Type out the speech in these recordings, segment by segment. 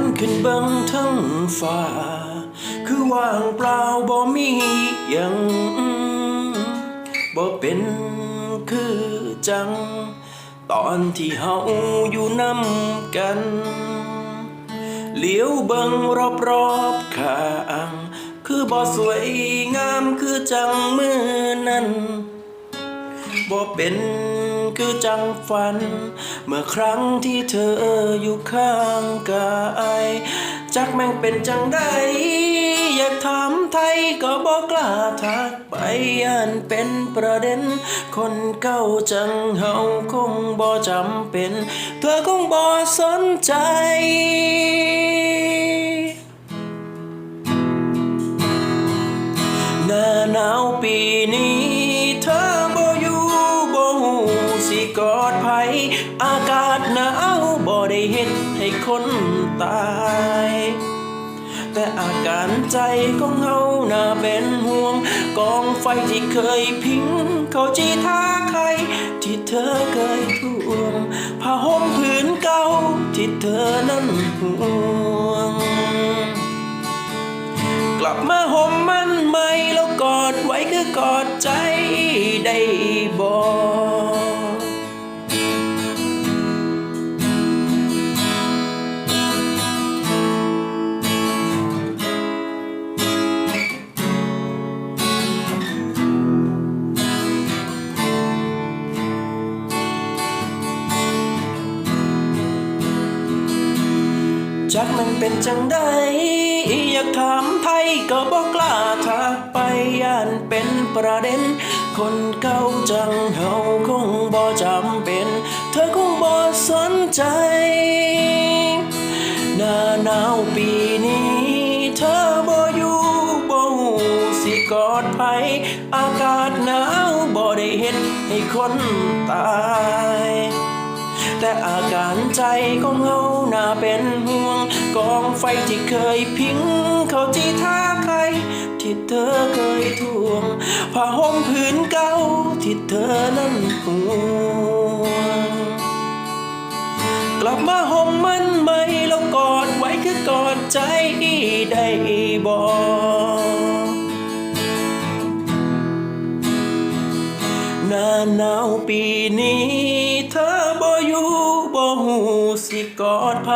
มขึ้นเบิ่งทั้งฟ้า คือว่างเปล่าบ่มีหยังบ่เป็นคือจัง ตอนที่เฮาอยู่นำกันเหลียวเบิ่งรอบๆข้าง คือบ่สวยงามคือจังมือนั้น บ่เป็นคือจังฝัน เมื่อครั้งที่เธออยู่ข้างกายจักแม่งเป็นจังใดอยากถามไทยก็บ่กล้าทักไปอันเป็นประเด็น คนเก่าจังเฮาคงบ่จำเป็น เธอคงบ่สนใจ กอดไผอากาศหนาวบ่ได้เฮ็ดให้คนตาย แต่อาการใจของเฮาน่าเป็นห่วง กองไฟที่เคยพิง เขาจีท่าใคร ที่เธอเคยทวงผ้าห่มผืนเก่าที่เธอนั้นห่วง กลับมาห่มมันใหม่แล้วกอดไว้คือกอดใจได้บอก จักมันเป็นจังใดอยากถามไทยก็บอกกล้าทักไปย่านเป็นประเด็น คนเก่าจังเฮาคงบ่จำเป็น เธอคงบ่สนใจ หน้าหนาวปีนี้ เธอบ่อยู่บ่หูสิกอดไผอากาศหนาวบ่ได้เฮ็ดให้คนตาย แต่อาการใจของเฮาน่าเป็นห่วง กองไฟที่เคยพิง เขาที่ท่าใคร ที่เธอเคยทวงผ้าห่มผืนเก่าที่เธอนั้นห่วง กลับมาห่มมันใหมแล้วกอดไว้คือกอดใจได้บอกาวปีนี้ เธอบ่อยู่บ่หูสิกอดไผ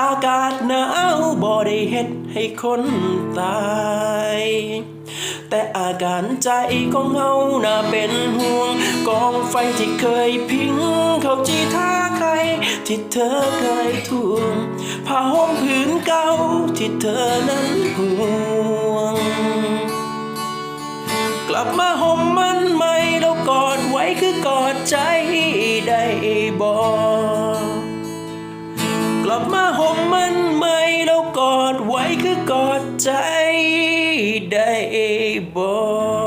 อากาศหนาวบ่ได้เฮ็ดให้คนตายแต่อาการใจของเฮาน่าเป็นห่วง กองไฟที่เคยพิง เขาจีท่าใคร ที่เธอเคยทวงผ้าห่มผืนเก่าที่เธอนั้นห่วง กลับมาห่มมัน คือกอดใจได้บอกกลับมาห่มมันไหม่แล้วกอดไว้คือกอดใจได้บอก